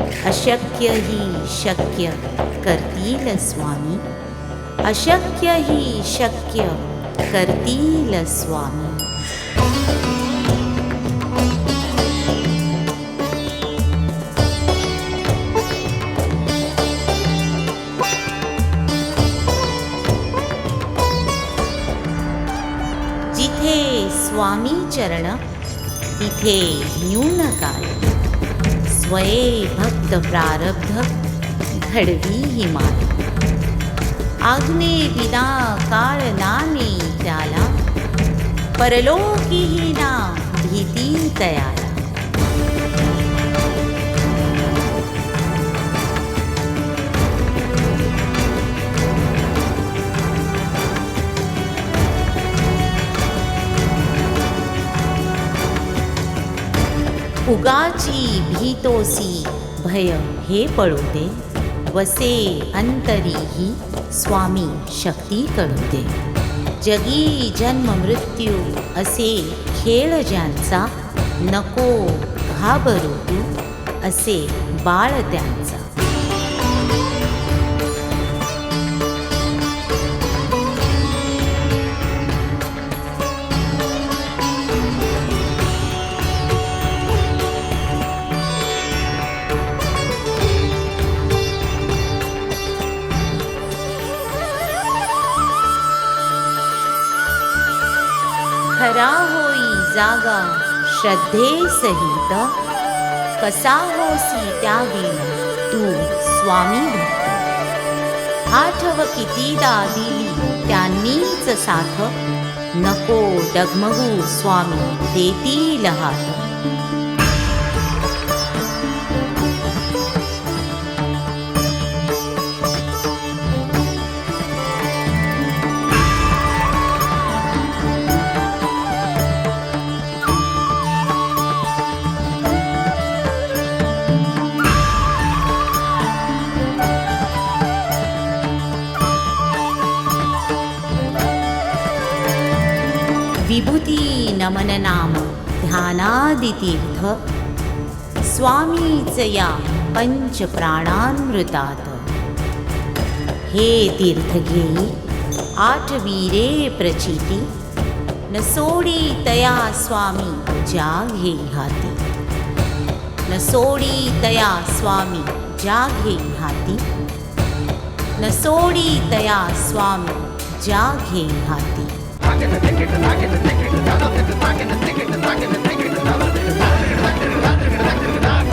अशक्य ही शक्य करतील स्वामी. अशक्य ही शक्य करतील स्वामी. जिथे स्वामी चरण तिथे न्यून काळ स्वये भक्त प्रारब्ध घडवी हिमाल आग्ने विना काळ नाने त्याला परलोकीही ना भीती तयाला उगाची भीतोसी भय हे पळू दे वसे अंतरीही स्वामी शक्ती कळू दे जगी जन्म मृत्यू असे खेळ ज्यांचा नको घाबरू तू असे बाळ त्यांचा. खरा होई जागा श्रद्धे सहित कसा होसी त्यागी तू स्वामी भक्त. आठव कितीदा दिली त्यांनीच साथ नको डगमगू स्वामी देतील हात. विभुतिनमननाम ध्यानादितीर्थ। स्वामी चया पञ्चप्राणान्वृतात् हे तीर्थघेयी आटवीरे प्रचिति न सोडीतया स्वामी जाघेहाति न सोडीतया स्वामी जाघेहाति न सोडीतया स्वामी जाघेहाति தாக்கிட்டு தாக்கிட்டு தாக்கிட்டு தாக்கிட்டு தாக்கிட்டு தாக்கிட்டு தாக்கிட்டு தாக்கிட்டு தாக்கிட்டு தாக்கிட்டு தாக்கிட்டு தாக்கிட்டு தாக்கிட்டு தாக்கிட்டு